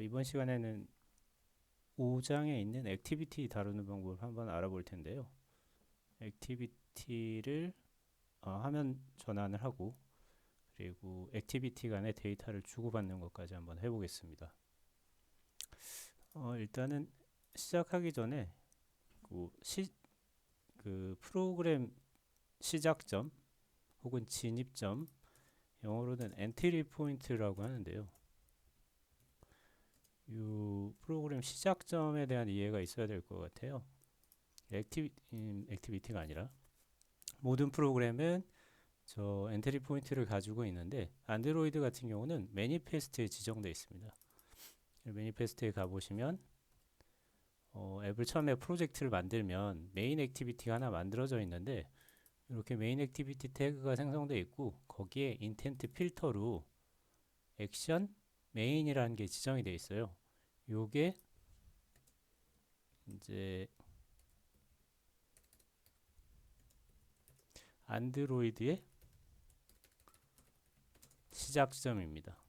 어, 이번 시간에는 5장에 있는 액티비티 다루는 방법을 한번 알아볼 텐데요. 액티비티를 어, 화면 전환을 하고 그리고 액티비티 간의 데이터를 주고받는 것까지 한번 해보겠습니다. 어, 일단은 시작하기 전에 그, 시, 그 프로그램 시작점 혹은 진입점 영어로는 엔트리 포인트라고 하는데요. 이 프로그램 시작점에 대한 이해가 있어야 될 것 같아요. 액티비, 음, 액티비티가 아니라 모든 프로그램은 저 엔트리 포인트를 가지고 있는데 안드로이드 같은 경우는 매니페스트에 지정되어 있습니다. 매니페스트에 가보시면 어, 앱을 처음에 프로젝트를 만들면 메인 액티비티가 하나 만들어져 있는데 이렇게 메인 액티비티 태그가 생성되어 있고 거기에 인텐트 필터로 액션 메인이라는 게 지정이 되어 있어요. 요게 이제 안드로이드의 시작 지점입니다.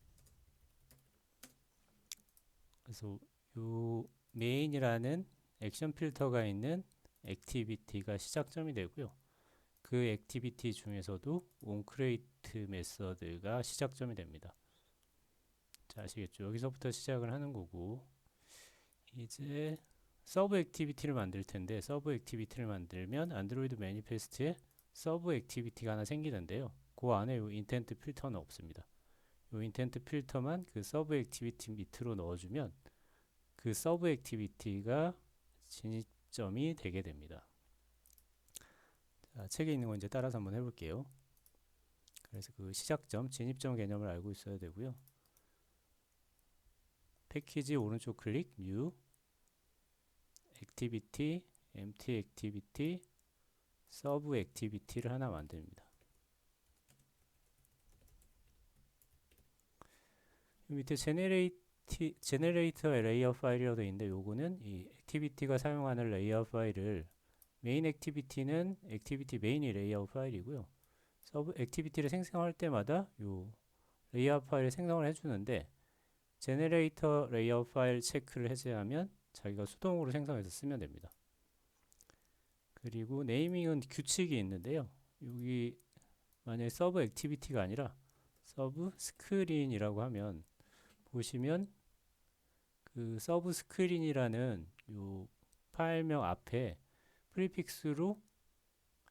그래서 요 메인이라는 액션 필터가 있는 액티비티가 시작점이 되고요. 그 액티비티 중에서도 onCreate 메서드가 시작점이 됩니다. 자, 아시겠죠? 여기서부터 시작을 하는 거고 이제 서브 액티비티를 만들 텐데 서브 액티비티를 만들면 안드로이드 매니페스트에 서브 액티비티가 하나 생기는데요. 그 안에 요 인텐트 필터는 없습니다. 요 인텐트 필터만 그 서브 액티비티 밑으로 넣어주면 그 서브 액티비티가 진입점이 되게 됩니다. 자, 책에 있는 거 이제 따라서 한번 해볼게요. 그래서 그 시작점, 진입점 개념을 알고 있어야 되고요. 패키지 오른쪽 클릭, New, 액티비티, empty 액티비티, 서브 액티비티를 하나 만듭니다. 밑에 제네레이티, 제네레이터 레이어 파일이라고 되어 있는데 요거는 이 액티비티가 사용하는 레이어 파일을 메인 액티비티는 액티비티 메인이 레이아웃 파일이고요. 서브 액티비티를 생성할 때마다 요 레이아웃 파일을 생성을 해주는데 제네레이터 레이아웃 파일 체크를 해제하면 자기가 수동으로 생성해서 쓰면 됩니다. 그리고 네이밍은 규칙이 있는데요. 여기 만약에 서브 액티비티가 아니라 서브 스크린이라고 하면 보시면 그 서브 스크린이라는 요 파일명 앞에 프리픽스로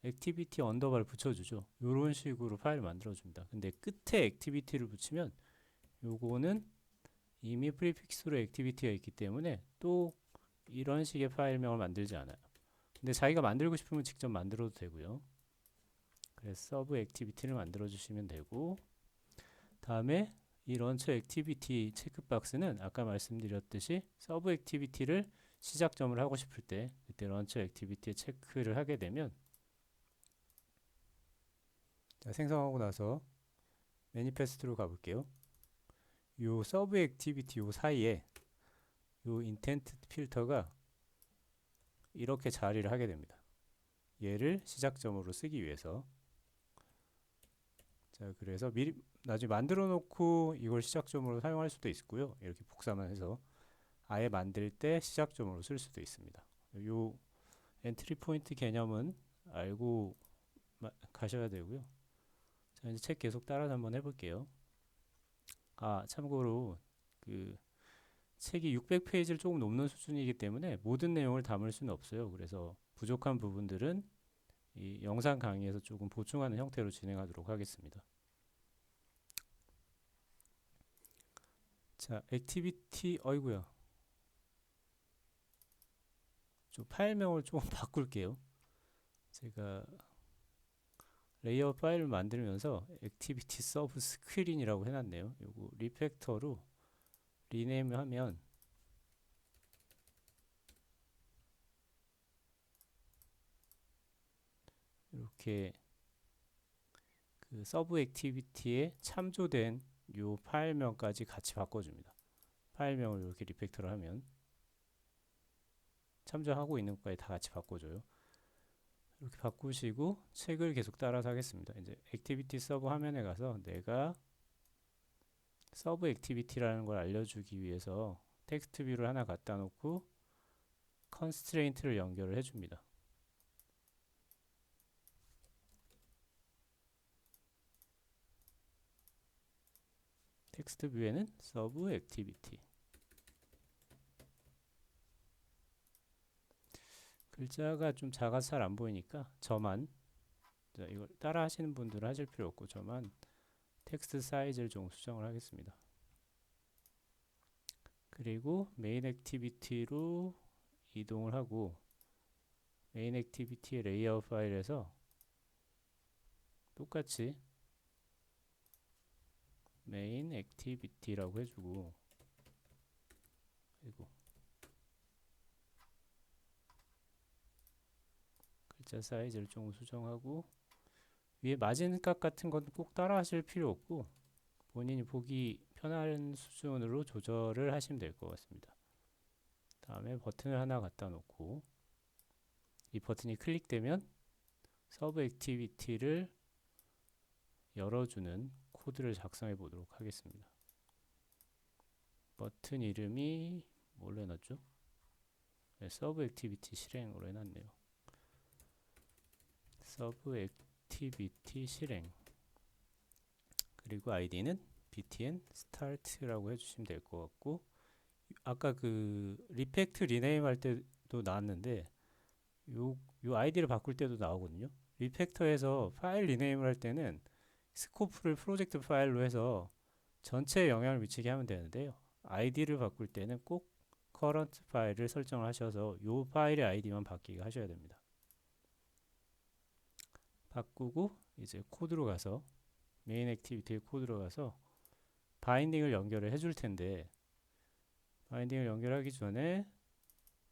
액티비티 언더바를 붙여주죠. 이런 식으로 파일을 만들어줍니다. 근데 끝에 액티비티를 붙이면 요거는 이미 프리픽스로 액티비티가 있기 때문에 또 이런 식의 파일명을 만들지 않아요. 근데 자기가 만들고 싶으면 직접 만들어도 되고요. 그래서 서브 액티비티를 만들어 주시면 되고 다음에 이 런처 액티비티 체크박스는 아까 말씀드렸듯이 서브 액티비티를 시작점을 하고 싶을 때 그때 런처 액티비티에 체크를 하게 되면 자, 생성하고 나서 매니페스트로 가볼게요. 요 서브 액티비티 요 사이에 요 인텐트 필터가 이렇게 자리를 하게 됩니다. 얘를 시작점으로 쓰기 위해서 자 그래서 미리 나중에 만들어 놓고 이걸 시작점으로 사용할 수도 있고요. 이렇게 복사만 해서 아예 만들 때 시작점으로 쓸 수도 있습니다. 요 엔트리 포인트 개념은 알고 가셔야 되고요. 자, 이제 책 계속 따라서 한번 해볼게요. 아, 참고로 그 책이 600페이지를 조금 넘는 수준이기 때문에 모든 내용을 담을 수는 없어요. 그래서 부족한 부분들은 이 영상 강의에서 조금 보충하는 형태로 진행하도록 하겠습니다. 자, 액티비티, 어이구야. 좀 파일명을 조금 바꿀게요. 제가 레이어 파일을 만들면서 액티비티 서브 스크린이라고 해놨네요. 요거 리팩터로 리네임 하면 이렇게 그 서브 액티비티에 참조된 요 파일명까지 같이 바꿔줍니다. 파일명을 이렇게 리팩터를 하면 참조하고 있는 것까지 다 같이 바꿔줘요. 이렇게 바꾸시고 책을 계속 따라서 하겠습니다. 이제 액티비티 서브 화면에 가서 내가 서브 액티비티라는 걸 알려주기 위해서 텍스트 뷰를 하나 갖다 놓고 컨스트레인트를 연결을 해줍니다. 텍스트 뷰에는 서브 액티비티 글자가 좀 작아서 잘 안 보이니까 저만 자, 이걸 따라 하시는 분들은 하실 필요 없고 저만 텍스트 사이즈를 좀 수정을 하겠습니다. 그리고 메인 액티비티로 이동을 하고 메인 액티비티의 레이아웃 파일에서 똑같이 메인 액티비티라고 해주고 그리고 글자 사이즈를 좀 수정하고 위에 마진값 같은 건 꼭 따라 하실 필요 없고 본인이 보기 편한 수준으로 조절을 하시면 될 것 같습니다. 다음에 버튼을 하나 갖다 놓고 이 버튼이 클릭되면 서브 액티비티를 열어주는 코드를 작성해 보도록 하겠습니다. 버튼 이름이 뭘로 해놨죠? 네, 서브 액티비티 실행으로 해놨네요. 서브 액티비티 실행 그리고 아이디는 btn start라고 해주시면 될 것 같고 아까 그 리팩트 리네임 할 때도 나왔는데 요, 요 아이디를 바꿀 때도 나오거든요. 리팩터에서 파일 리네임을 할 때는 스코프를 프로젝트 파일로 해서 전체에 영향을 미치게 하면 되는데요. 아이디를 바꿀 때는 꼭 current 파일을 설정을 하셔서 요 파일의 아이디만 바뀌게 하셔야 됩니다. 바꾸고 이제 코드로 가서 메인 액티비티 코드로 가서 바인딩을 연결을 해줄 텐데 바인딩을 연결하기 전에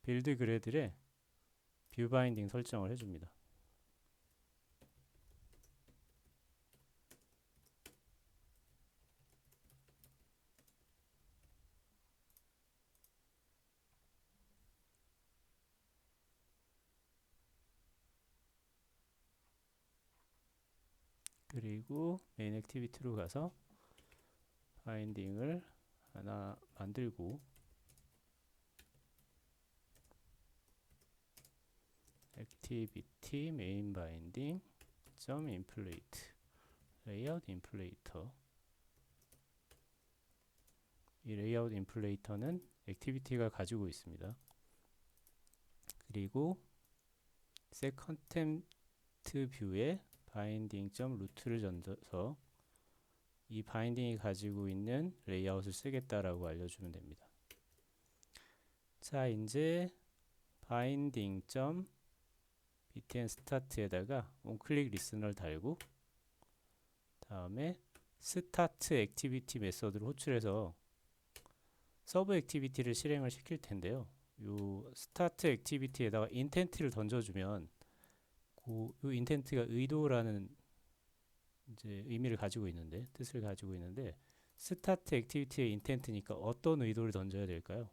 빌드 그래드에 뷰 바인딩 설정을 해줍니다. 그리고 메인 액티비티로 가서 바인딩을 하나 만들고 액티비티 메인 바인딩 점 인플레이트 레이아웃 인플레이터 이 레이아웃 인플레이터는 액티비티가 가지고 있습니다. 그리고 셋 컨텐트 뷰에 바인딩 점 루트를 던져서 이 바인딩이 가지고 있는 레이아웃을 쓰겠다라고 알려주면 됩니다. 자, 이제 바인딩 점 btn 스타트에다가 onClick 리스너를 달고 다음에 스타트 액티비티 메서드를 호출해서 서브 액티비티를 실행을 시킬 텐데요. 요 스타트 액티비티에다가 인텐트를 던져주면 그, 그 인텐트가 의도라는 이제 의미를 가지고 있는데 뜻을 가지고 있는데 스타트 액티비티의 인텐트니까 어떤 의도를 던져야 될까요?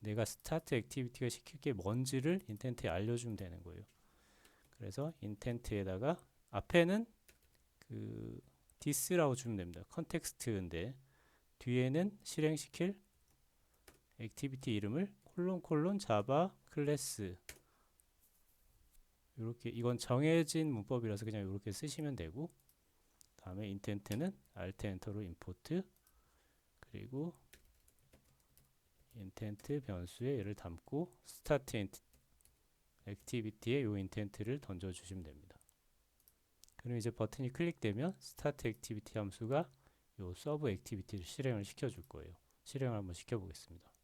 내가 스타트 액티비티가 시킬 게 뭔지를 인텐트에 알려주면 되는 거예요. 그래서 인텐트에다가 앞에는 그 디스라고 주면 됩니다. 컨텍스트인데 뒤에는 실행시킬 액티비티 이름을 콜론 콜론 자바 클래스 이렇게 이건 정해진 문법이라서 그냥 이렇게 쓰시면 되고 다음에 인텐트는 alt 엔터로 임포트 그리고 인텐트 변수에 얘를 담고 스타트 액티비티에 요 인텐트를 던져 주시면 됩니다. 그럼 이제 버튼이 클릭되면 스타트 액티비티 함수가 요 서브 액티비티를 실행을 시켜 줄 거예요. 실행을 한번 시켜 보겠습니다.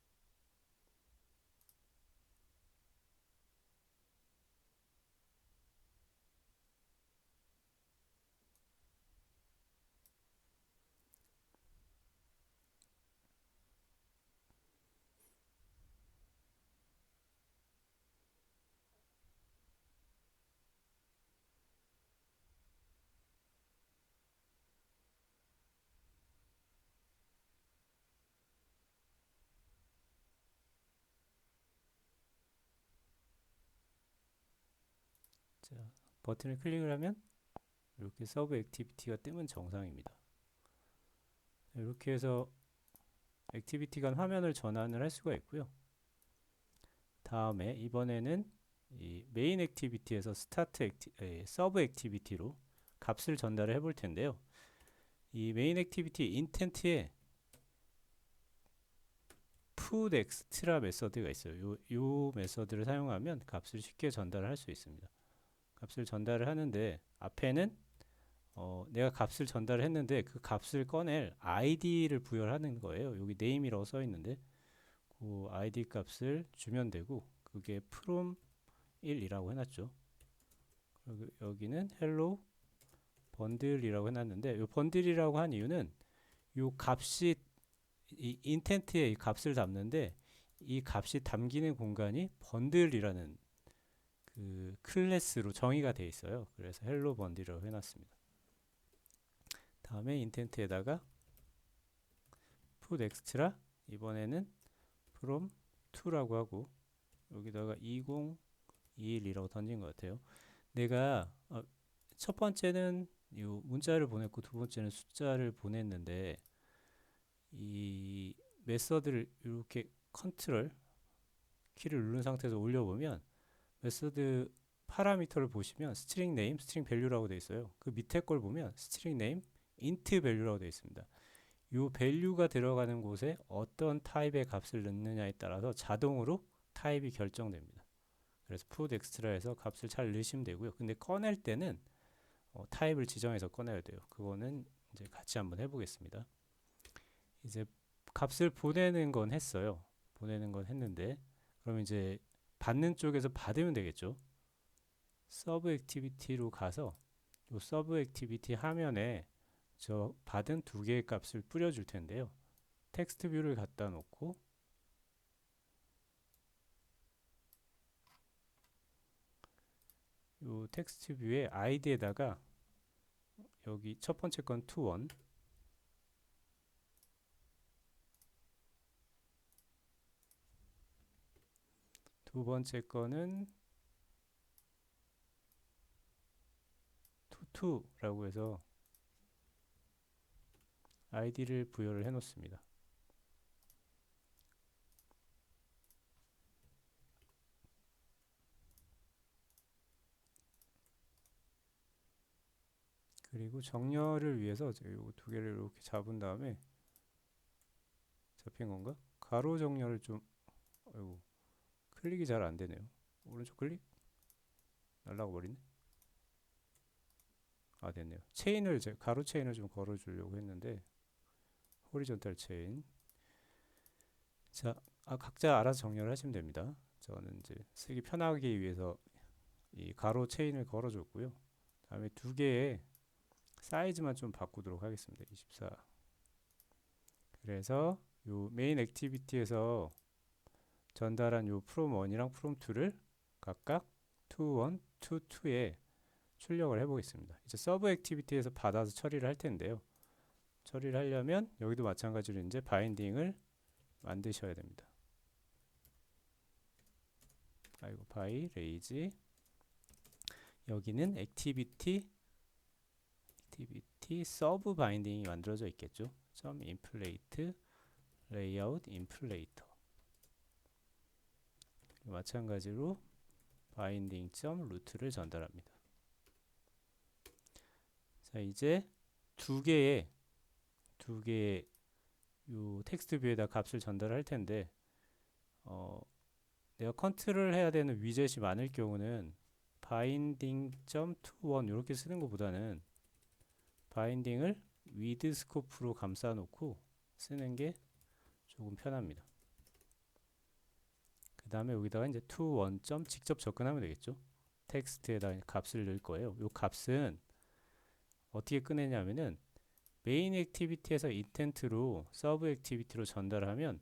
자, 버튼을 클릭을 하면 이렇게 서브 액티비티가 뜨면 정상입니다. 이렇게 해서 액티비티 간 화면을 전환을 할 수가 있고요. 다음에 이번에는 이 메인 액티비티에서 스타트 액티, 에, 서브 액티비티로 값을 전달을 해볼 텐데요. 이 메인 액티비티 인텐트에 put extra 메서드가 있어요. 요, 요 메서드를 사용하면 값을 쉽게 전달을 할 수 있습니다. 값을 전달을 하는데 앞에는 어, 내가 값을 전달을 했는데 그 값을 꺼낼 id를 부여하는 거예요. 여기 name이라고 써 있는데 그 id 값을 주면 되고 그게 from 1이라고 해놨죠. 그리고 여기는 hello 번들이라고 해놨는데 이 번들이라고 한 이유는 이 값이 이 인텐트에 이 값을 담는데 이 값이 담기는 공간이 번들이라는 그 클래스로 정의가 돼 있어요. 그래서 헬로 번들이라고 해놨습니다. 다음에 인텐트에다가 put extra 이번에는 from 2라고 하고 여기다가 2021이라고 던진 것 같아요. 내가 어, 첫 번째는 이 문자를 보냈고 두 번째는 숫자를 보냈는데 이 메서드를 이렇게 컨트롤 키를 누른 상태에서 올려보면 메서드 파라미터를 보시면 스트링 네임, 스트링 밸류라고 되어 있어요. 그 밑에 걸 보면 스트링 네임, 인트 밸류라고 되어 있습니다. 이 밸류가 들어가는 곳에 어떤 타입의 값을 넣느냐에 따라서 자동으로 타입이 결정됩니다. 그래서 put extra에서 값을 잘 넣으시면 되고요. 근데 꺼낼 때는 어, 타입을 지정해서 꺼내야 돼요. 그거는 이제 같이 한번 해보겠습니다. 이제 값을 보내는 건 했어요. 보내는 건 했는데 그럼 이제 받는 쪽에서 받으면 되겠죠. 서브 액티비티로 가서 요 서브 액티비티 화면에 저 받은 두 개의 값을 뿌려줄 텐데요. 텍스트 뷰를 갖다 놓고 요 텍스트 뷰의 아이디에다가 여기 첫 번째 건 to1 두 번째 거는 to2라고 해서 아이디를 부여를 해 놓습니다. 그리고 정렬을 위해서 제가 이두 개를 이렇게 잡은 다음에 잡힌 건가? 가로 정렬을 좀 아이고 클릭이 잘 안 되네요. 오른쪽 클릭 날라가 버리네. 아 됐네요. 체인을 제 가로 체인을 좀 걸어 주려고 했는데 호리존탈 체인. 자, 아, 각자 알아서 정렬을 하시면 됩니다. 저는 이제 쓰기 편하기 위해서 이 가로 체인을 걸어 줬고요. 다음에 두 개의 사이즈만 좀 바꾸도록 하겠습니다. 24. 그래서 요 메인 액티비티에서 전달한 요 from 1이랑 from 2를 각각 to 1, to 2에 출력을 해보겠습니다. 이제 서브 액티비티에서 받아서 처리를 할 텐데요. 처리를 하려면 여기도 마찬가지로 이제 바인딩을 만드셔야 됩니다. 아이고 바이 레이지 여기는 액티비티 액티비티 서브 바인딩이 만들어져 있겠죠. 점 인플레이트 레이아웃 인플레이터 마찬가지로 바인딩 점 루트를 전달합니다. 자 이제 두 개의 두 개의 요 텍스트 뷰에다 값을 전달할 텐데 어, 내가 컨트롤 해야 되는 위젯이 많을 경우는 binding.to1 이렇게 쓰는 것보다는 바인딩을 위드 스코프로 감싸 놓고 쓰는 게 조금 편합니다. 그 다음에 여기다가 이제 to 1점 직접 접근하면 되겠죠. 텍스트에다 값을 넣을 거예요. 이 값은 어떻게 꺼내냐면은 메인 액티비티에서 인텐트로 서브 액티비티로 전달하면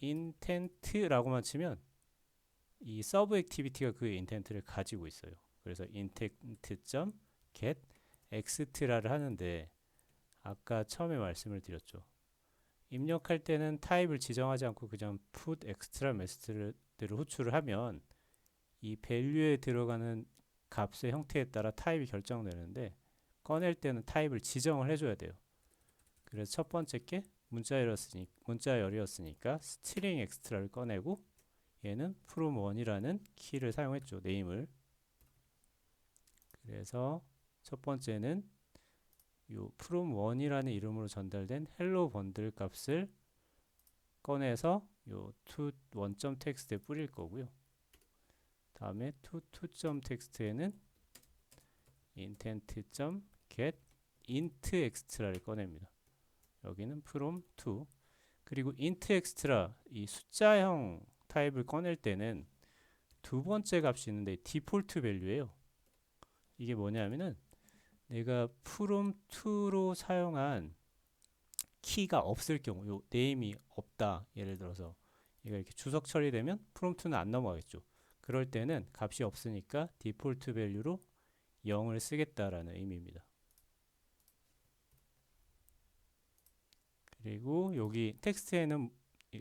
인텐트라고만 치면 이 서브 액티비티가 그 인텐트를 가지고 있어요. 그래서 intent.get extra를 하는데 아까 처음에 말씀을 드렸죠. 입력할 때는 타입을 지정하지 않고 그냥 put extra 메시지를 호출을 하면 이 value에 들어가는 값의 형태에 따라 타입이 결정되는데 꺼낼 때는 타입을 지정을 해줘야 돼요. 그래서 첫 번째 게 문자열이었으니 문자열이었으니까 스트링 엑스트라를 꺼내고 얘는 from 1이라는 키를 사용했죠. 네임을. 그래서 첫 번째는 요 from 1이라는 이름으로 전달된 hello 번들 값을 꺼내서 요 to 원점 텍스트에 뿌릴 거고요. 다음에 to to 텍스트에는 intent.get int extra를 꺼냅니다. 여기는 from to 그리고 int extra 이 숫자형 타입을 꺼낼 때는 두 번째 값이 있는데 디폴트 밸류예요. 이게 뭐냐면은 내가 to로 사용한 키가 없을 경우 요 네임이 없다. 예를 들어서 얘가 이렇게 주석 처리되면 to는 안 넘어가겠죠. 그럴 때는 값이 없으니까 디폴트 밸류로 0을 쓰겠다라는 의미입니다. 그리고 여기 텍스트에는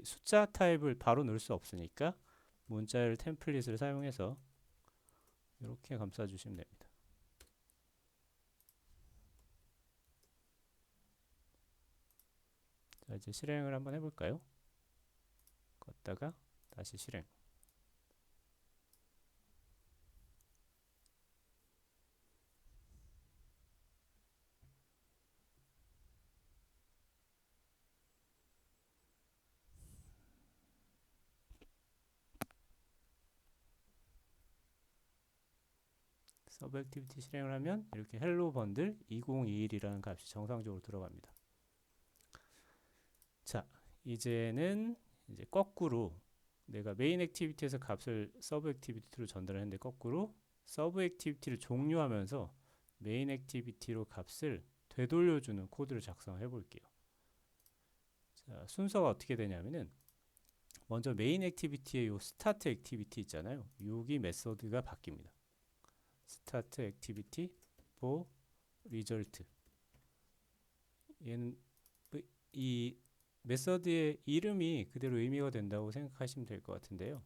숫자 타입을 바로 넣을 수 없으니까 문자열 템플릿을 사용해서 이렇게 감싸 주시면 됩니다. 자, 이제 실행을 한번 해볼까요? 껐다가 다시 실행. 서브 액티비티 실행을 하면 이렇게 헬로 번들 2021이라는 값이 정상적으로 들어갑니다. 자, 이제는 이제 거꾸로 내가 메인 액티비티에서 값을 서브 액티비티로 전달했는데 거꾸로 서브 액티비티를 종료하면서 메인 액티비티로 값을 되돌려주는 코드를 작성해 볼게요. 자, 순서가 어떻게 되냐면은 먼저 메인 액티비티의 요 스타트 액티비티 있잖아요. 여기 메소드가 바뀝니다. 스타트 액티비티 for result 얘는 뭐이 메서드의 이름이 그대로 의미가 된다고 생각하시면 될 것 같은데요.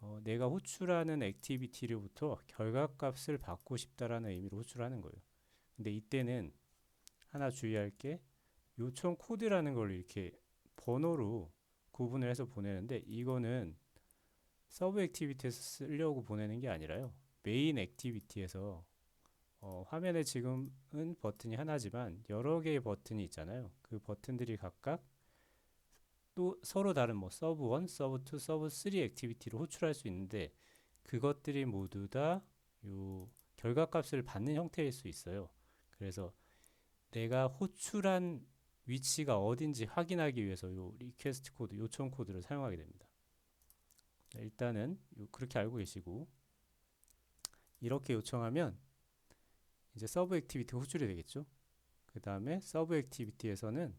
어, 내가 호출하는 액티비티로부터 결과값을 받고 싶다라는 의미로 호출하는 거예요. 근데 이때는 하나 주의할 게 요청 코드라는 걸 이렇게 번호로 구분을 해서 보내는데 이거는 서브 액티비티에서 쓰려고 보내는 게 아니라요. 메인 액티비티에서 어, 화면에 지금은 버튼이 하나지만 여러 개의 버튼이 있잖아요. 그 버튼들이 각각 또 서로 다른 뭐 서브 1, 서브 2, 서브 3 액티비티를 호출할 수 있는데 그것들이 모두 다 요 결과값을 받는 형태일 수 있어요. 그래서 내가 호출한 위치가 어딘지 확인하기 위해서 요 리퀘스트 코드, 요청 코드를 사용하게 됩니다. 일단은 그렇게 알고 계시고 이렇게 요청하면 이제 서브 액티비티가 호출이 되겠죠. 그 다음에 서브 액티비티에서는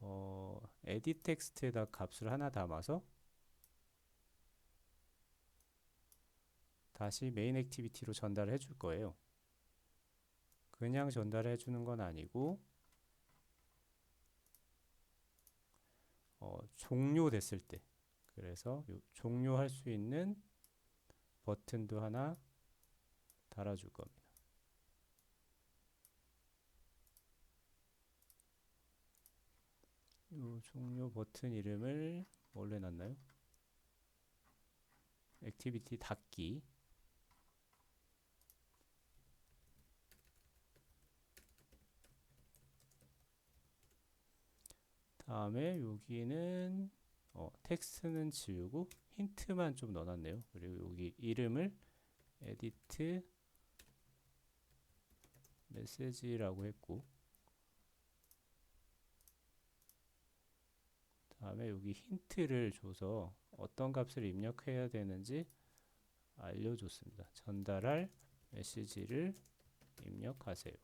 어, 에디 텍스트에다 값을 하나 담아서 다시 메인 액티비티로 전달해 줄 거예요. 그냥 전달해 주는 건 아니고 어, 종료됐을 때 그래서 종료할 수 있는 버튼도 하나 달아줄 겁니다. 요 종료 버튼 이름을 뭘로 해놨나요? 액티비티 닫기 다음에 여기는 어, 텍스트는 지우고 힌트만 좀 넣어놨네요. 그리고 여기 이름을 에디트 메시지라고 했고 다음에 여기 힌트를 줘서 어떤 값을 입력해야 되는지 알려줬습니다. 전달할 메시지를 입력하세요.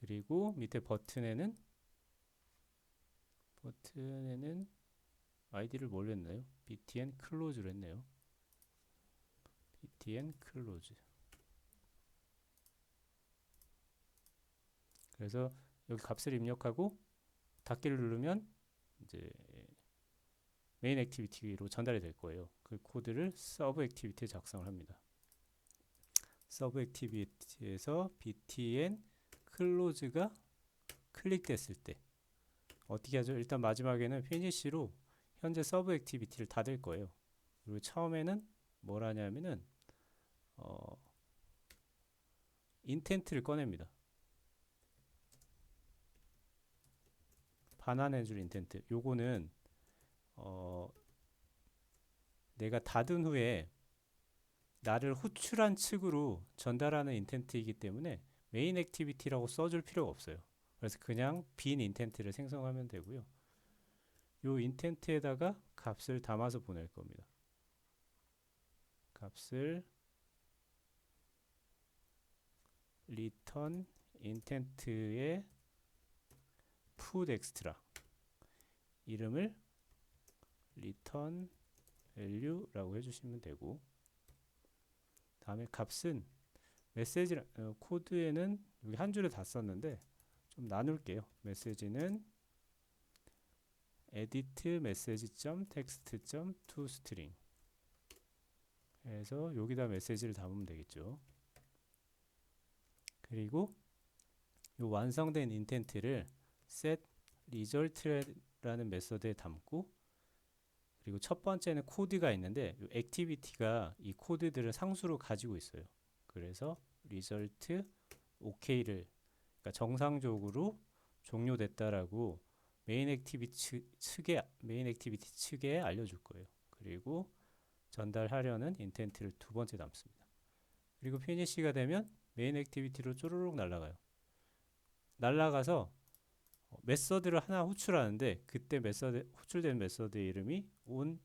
그리고 밑에 버튼에는 버튼에는 아이디를 뭘 했나요? btn close로 했네요. Btn close. 그래서 여기 값을 입력하고 닫기를 누르면 이제 메인 액티비티로 전달이 될 거예요. 그 코드를 서브 액티비티에 작성을 합니다. 서브 액티비티에서 btn 클로즈가 클릭됐을 때 어떻게 하죠? 일단 마지막에는 피니시로 현재 서브 액티비티를 닫을 거예요. 그리고 처음에는 뭘 하냐면은 어 인텐트를 꺼냅니다. 반환해줄 인텐트. 요거는 어 내가 닫은 후에 나를 호출한 측으로 전달하는 인텐트이기 때문에 메인 액티비티라고 써줄 필요가 없어요. 그래서 그냥 빈 인텐트를 생성하면 되고요. 요 인텐트에다가 값을 담아서 보낼 겁니다. 값을 return intent의 put extra 이름을 return value라고 해주시면 되고 다음에 값은 메시지 어, 코드에는 여기 한 줄에 다 썼는데 좀 나눌게요. 메시지는 edit message.text.toString 해서 여기다 메시지를 담으면 되겠죠. 그리고 요 완성된 인텐트를 set result라는 메서드에 담고 그리고 첫 번째는 코드가 있는데 요 액티비티가 이 코드들을 상수로 가지고 있어요. 그래서 result ok를 그러니까 정상적으로 종료됐다라고 메인 액티비티 측에 메인 액티비티 측에 알려줄 거예요. 그리고 전달하려는 인텐트를 두 번째 담습니다. 그리고 피니시가 되면 메인 액티비티로 쪼르륵 날아가요. 날아가서 어, 메서드를 하나 호출하는데 그때 메서드 호출된 메서드의 이름이 on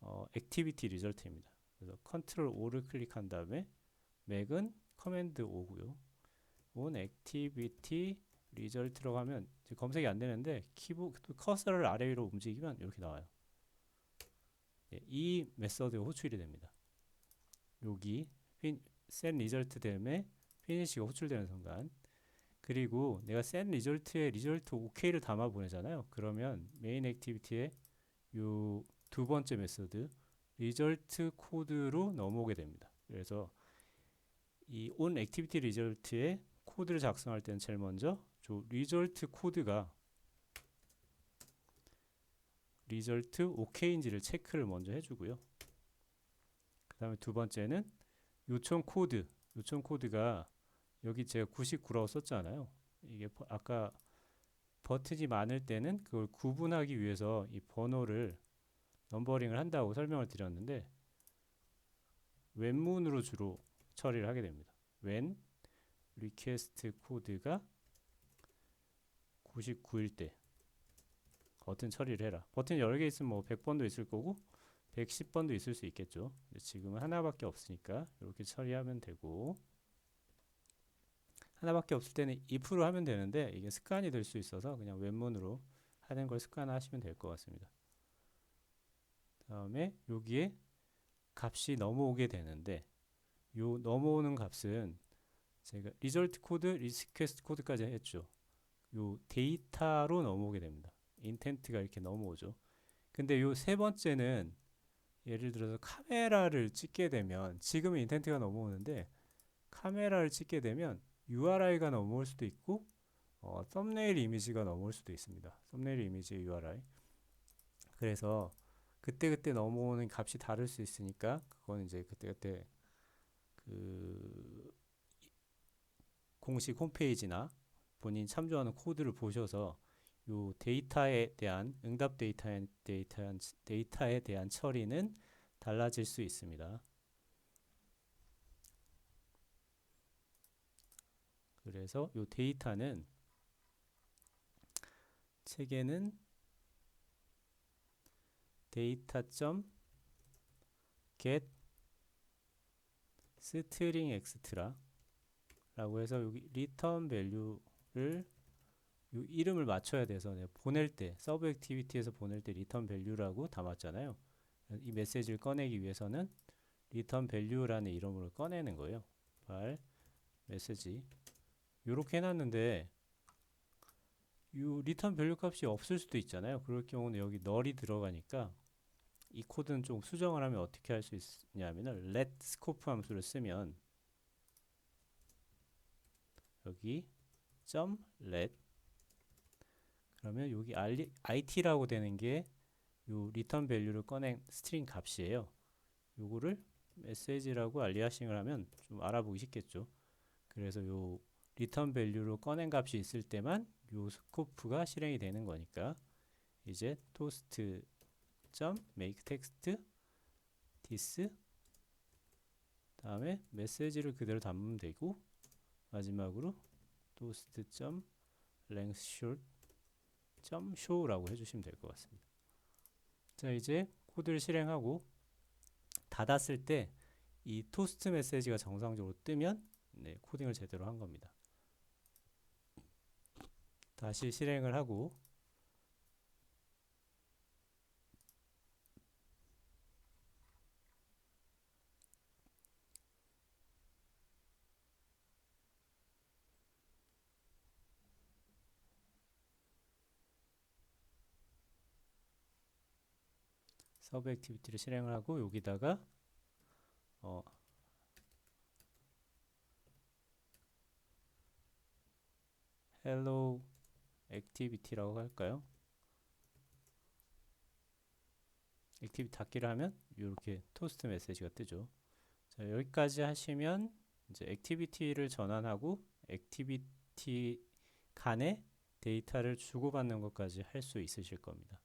어, activity result입니다. 그래서 컨트롤 O를 클릭한 다음에 맥은 커맨드 O고요. on activity result라고 하면 검색이 안 되는데 키보드 커서를 아래 위로 움직이면 이렇게 나와요. 예, 이 메서드가 호출이 됩니다. 여기 set result 다음에 피니시가 호출되는 순간 그리고 내가 set result에 result ok를 담아 보내잖아요. 그러면 메인 액티비티에 요 두 번째 메서드 result 코드로 넘어오게 됩니다. 그래서 이 on activity result에 코드를 작성할 때는 제일 먼저 저 result 코드가 result ok인지를 체크를 먼저 해주고요. 그 다음에 두 번째는 요청 코드, 요청 코드가 여기 제가 99라고 썼잖아요. 이게 버- 아까 버튼이 많을 때는 그걸 구분하기 위해서 이 번호를 넘버링을 한다고 설명을 드렸는데 웬문으로 주로 처리를 하게 됩니다. when request 코드가 99일 때 버튼 처리를 해라. 버튼 여러 개 있으면 뭐 100번도 있을 거고 110번도 있을 수 있겠죠. 지금은 하나밖에 없으니까 이렇게 처리하면 되고 하나밖에 없을 때는 if로 하면 되는데 이게 습관이 될 수 있어서 그냥 웬문으로 하는 걸 습관화하시면 될 것 같습니다. 다음에 여기에 값이 넘어오게 되는데 요 넘어오는 값은 제가 result 코드, request 코드까지 했죠. 요 데이터로 넘어오게 됩니다. 인텐트가 이렇게 넘어오죠. 근데 요 세 번째는 예를 들어서 카메라를 찍게 되면 지금은 인텐트가 넘어오는데 카메라를 찍게 되면 URI가 넘어올 수도 있고 어, 썸네일 이미지가 넘어올 수도 있습니다. 썸네일 이미지 URI. 그래서 그때그때 넘어오는 값이 다를 수 있으니까 그건 이제 그때 그때 그 공식 홈페이지나 본인 참조하는 코드를 보셔서 요 데이터에 대한 응답 데이터에, 데이터에, 데이터에 대한 처리는 달라질 수 있습니다. 그래서 요 데이터는 책에는 데이터.get string extra 라고 해서 여기 return value를 요 이름을 맞춰야 돼서 보낼 때 서브 액티비티에서 보낼 때 return value라고 담았잖아요. 이 메시지를 꺼내기 위해서는 return value라는 이름으로 꺼내는 거예요. 발 메시지 요렇게 해놨는데 이 리턴 밸류 값이 없을 수도 있잖아요. 그럴 경우는 여기 널이 들어가니까 이 코드는 좀 수정을 하면 어떻게 할 수 있냐면은 let scope 함수를 쓰면 여기 점 let 그러면 여기 it라고 되는 게 요 리턴 밸류를 꺼낸 스트링 값이에요. 요거를 메시지라고 알리아싱을 하면 좀 알아보기 쉽겠죠. 그래서 요 리턴 밸류로 꺼낸 값이 있을 때만 요 스코프가 실행이 되는 거니까 이제 토스트 점 make text this 다음에 메시지를 그대로 담으면 되고 마지막으로 toast 점 length short 점 show라고 해주시면 될 것 같습니다. 자 이제 코드를 실행하고 닫았을 때 이 토스트 메시지가 정상적으로 뜨면 네, 코딩을 제대로 한 겁니다. 다시 실행을 하고 서브 액티비티를 실행을 하고 여기다가 어 hello activity라고 할까요? 액티비티 닫기를 하면 이렇게 토스트 메시지가 뜨죠. 자, 여기까지 하시면 이제 액티비티를 전환하고 액티비티 간에 데이터를 주고받는 것까지 할 수 있으실 겁니다.